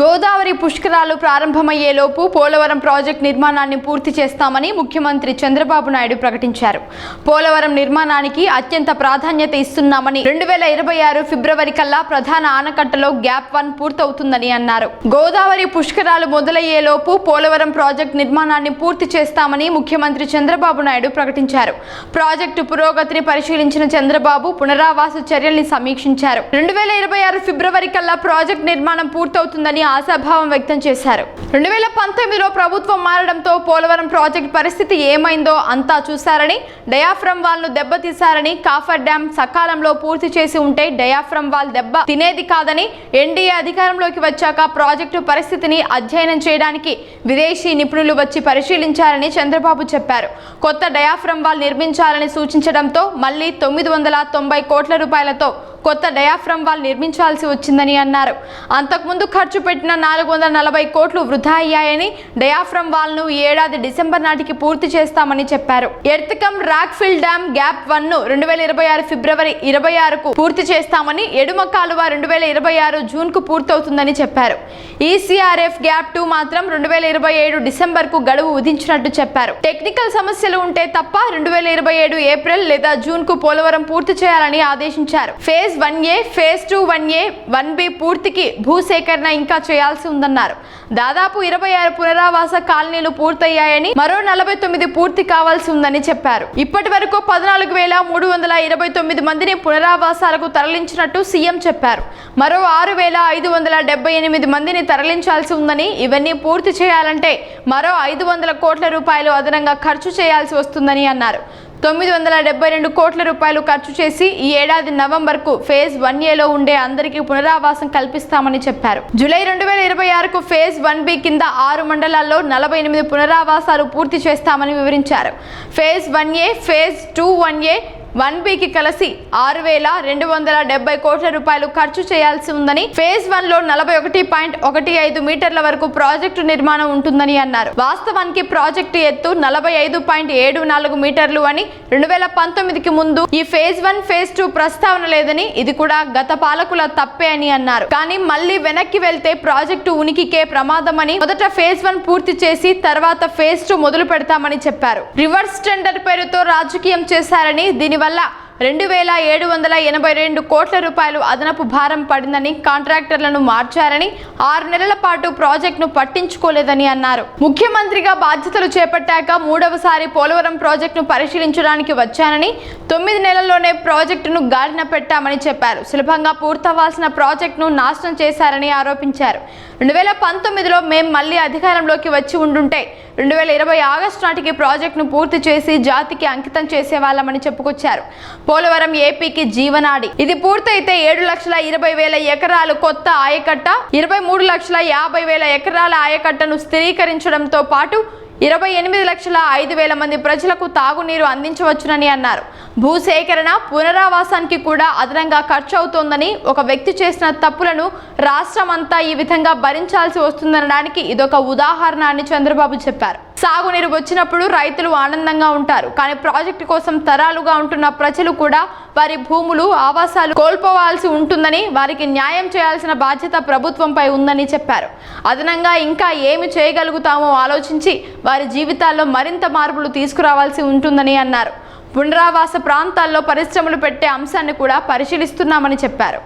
గోదావరి పుష్కరాలు ప్రారంభమయ్యేలోపు పోలవరం ప్రాజెక్టు నిర్మాణాన్ని పూర్తి చేస్తామని ముఖ్యమంత్రి చంద్రబాబు నాయుడు ప్రకటించారు. పోలవరం నిర్మాణానికి అత్యంత ప్రాధాన్యత ఇస్తున్నామని రెండు వేల ఇరవై ఆరు ఫిబ్రవరి కల్లా ప్రధాన ఆనకట్టలో గ్యాప్ వన్ పూర్తవుతుందని అన్నారు. గోదావరి పుష్కరాలు మొదలయ్యేలోపు పోలవరం ప్రాజెక్టు నిర్మాణాన్ని పూర్తి చేస్తామని ముఖ్యమంత్రి చంద్రబాబు నాయుడు ప్రకటించారు. ప్రాజెక్టు పురోగతిని పరిశీలించిన చంద్రబాబు పునరావాస చర్యల్ని సమీక్షించారు. రెండు వేల ఇరవై ఆరు ఫిబ్రవరి కల్లా ప్రాజెక్టు నిర్మాణం పూర్తవుతుందని ఆశాభావం వ్యక్తం చేశారు. రెండు వేల పంతొమ్మిదిలో ప్రభుత్వం మారడంతో పోలవరం ప్రాజెక్టు పరిస్థితి ఏమైందో అంతా చూశారని డయాఫ్రమ్ వాల్ను దెబ్బతీశారని కాఫర్ డ్యాం సకాలంలో పూర్తి చేసి ఉంటే డయాఫ్రమ్ వాల్ దెబ్బ తినేది కాదని ఎన్డీఏ అధికారంలోకి వచ్చాక ప్రాజెక్టు పరిస్థితిని అధ్యయనం చేయడానికి విదేశీ నిపుణులు వచ్చి పరిశీలించారని చంద్రబాబు చెప్పారు. కొత్త డయాఫ్రమ్ వాల్ నిర్మించాలని సూచించడంతో మళ్ళీ తొమ్మిది వందల తొంభై కోట్ల రూపాయలతో కొత్త డయాఫ్రమ్ వాల్ నిర్మించాల్సి వచ్చిందని అన్నారు. అంతకుముందు ఖర్చు పెట్టిన నాలుగు వందల నలభై కోట్లు వృధా అయ్యాయని డయాఫ్రమ్ వాల్ను ఈ ఏడాది డిసెంబర్ నాటికి పూర్తి చేస్తామని చెప్పారు. Earth cum rockfill dam gap one రెండు వేల ఇరవై ఆరు ఫిబ్రవరి ఇరవై ఆరుకు పూర్తి చేస్తామని ఎడుమ కాలువ రెండు వేల ఇరవై ఆరు జూన్కు పూర్తవుతుందని చెప్పారు. ఈసీఆర్ఎఫ్ గ్యాప్ టూ మాత్రం రెండు వేల ఇరవై ఏడు డిసెంబర్కు గడువు విధించినట్టు చెప్పారు. టెక్నికల్ సమస్యలు ఉంటే తప్ప రెండు వేల ఇరవై ఏడు ఏప్రిల్ లేదా జూన్కు పోలవరం పూర్తి చేయాలని ఆదేశించారు. Phase one A phase two one A one B పూర్తికి భూసేకరణ ఇంకా చేయాల్సి ఉందన్నారు. దాదాపు ఇరవై ఆరు పునరావాస కాలనీలు పూర్తయ్యాయని మరో నలభై తొమ్మిది పూర్తి కావాల్సి ఉందని చెప్పారు. ఇప్పటి వరకు పద్నాలుగు వేల మూడు వందల ఇరవై తొమ్మిది మందిని పునరావాసాలకు తరలించినట్టు సీఎం చెప్పారు. మరో ఆరు వేల ఐదు వందల డెబ్బై ఎనిమిది మందిని తరలించాల్సి ఉందని ఇవన్నీ పూర్తి చేయాలంటే మరో ఐదు వందల కోట్ల రూపాయలు అదనంగా ఖర్చు చేయాల్సి వస్తుందని అన్నారు. తొమ్మిది వందల డెబ్బై రెండు కోట్ల రూపాయలు ఖర్చు చేసి ఈ ఏడాది నవంబర్కు ఫేజ్ వన్ ఏలో ఉండే అందరికీ పునరావాసం కల్పిస్తామని చెప్పారు. జూలై రెండు వేల ఇరవై ఆరుకు ఫేజ్ వన్ బి కింద ఆరు మండలాల్లో నలభై ఎనిమిది పునరావాసాలు పూర్తి చేస్తామని వివరించారు. Phase one A phase two one A one బికి కలిసి ఆరు వేల రెండు వందల డెబ్బై కోట్ల రూపాయలు ఖర్చు చేయాల్సి ఉందని ఫేజ్ వన్లో నలభై ఒకటి పాయింట్ ఒకటి ఐదు మీటర్ల వరకు ప్రాజెక్టు నిర్మాణం ఉంటుందని అన్నారు. వాస్తవానికి ప్రాజెక్టు ఎత్తు నలభై ఐదు పాయింట్ ఏడు నాలుగు మీటర్లు అని రెండు వేల పంతొమ్మిదికి ముందు ఈ ఫేజ్ వన్ ఫేజ్ టూ ప్రస్తావన లేదని ఇది కూడా గత పాలకుల తప్పే అని అన్నారు. కానీ మళ్ళీ వెనక్కి వెళ్తే ప్రాజెక్టు ఉనికికే ప్రమాదమని మొదట ఫేజ్ వన్ పూర్తి చేసి తర్వాత ఫేజ్ టూ మొదలు పెడతామని చెప్పారు. రివర్స్ టెండర్ పేరుతో రాజకీయం చేశారని దీనివల్ల రెండు వేల ఏడు వందల ఎనభై రెండు కోట్ల రూపాయలు అదనపు భారం పడిందని కాంట్రాక్టర్లను మార్చారని ఆరు నెలల పాటు ప్రాజెక్టును పట్టించుకోలేదని అన్నారు. ముఖ్యమంత్రిగా బాధ్యతలు చేపట్టాక మూడవసారి పోలవరం ప్రాజెక్టును పరిశీలించడానికి వచ్చానని తొమ్మిది నెలల్లోనే ప్రాజెక్టును గాడిన పెట్టామని చెప్పారు. సులభంగా పూర్తవ్వాల్సిన ప్రాజెక్టును నాశనం చేశారని ఆరోపించారు. రెండు వేల పంతొమ్మిదిలో మేం మళ్ళీ అధికారంలోకి వచ్చి ఉండుంటే రెండు వేల ఇరవై ఆగస్టు నాటికి ప్రాజెక్టును పూర్తి చేసి జాతికి అంకితం చేసేవాళ్ళమని చెప్పుకొచ్చారు. పోలవరం ఏపీకి జీవనాడి. ఇది పూర్తయితే ఏడు లక్షల ఇరవై వేల ఎకరాలు కొత్త ఆయకట్ట. ఇరవై మూడు లక్షల యాభై వేల ఎకరాల ఆయకట్టను స్థిరీకరించడంతో పాటు ఇరవై ఎనిమిది లక్షల ఐదు వేల మంది ప్రజలకు తాగునీరు అందించవచ్చునని అన్నారు. భూసేకరణ పునరావాసానికి కూడా అదనంగా ఖర్చు అవుతోందని ఒక వ్యక్తి చేసిన తప్పులను రాష్ట్రం అంతా ఈ విధంగా భరించాల్సి వస్తుందనడానికి ఇదొక ఉదాహరణ అని చంద్రబాబు చెప్పారు. సాగునీరు వచ్చినప్పుడు రైతులు ఆనందంగా ఉంటారు. కానీ ప్రాజెక్టు కోసం తరాలుగా ఉంటున్న ప్రజలు కూడా వారి భూములు ఆవాసాలు కోల్పోవాల్సి ఉంటుందని వారికి న్యాయం చేయాల్సిన బాధ్యత ప్రభుత్వంపై ఉందని చెప్పారు. అదనంగా ఇంకా ఏమి చేయగలుగుతామో ఆలోచించి వారి జీవితాల్లో మరింత మార్పులు తీసుకురావాల్సి ఉంటుందని అన్నారు. పునరావాస ప్రాంతాల్లో పరిశ్రమలు పెట్టే అంశాన్ని కూడా పరిశీలిస్తున్నామని చెప్పారు.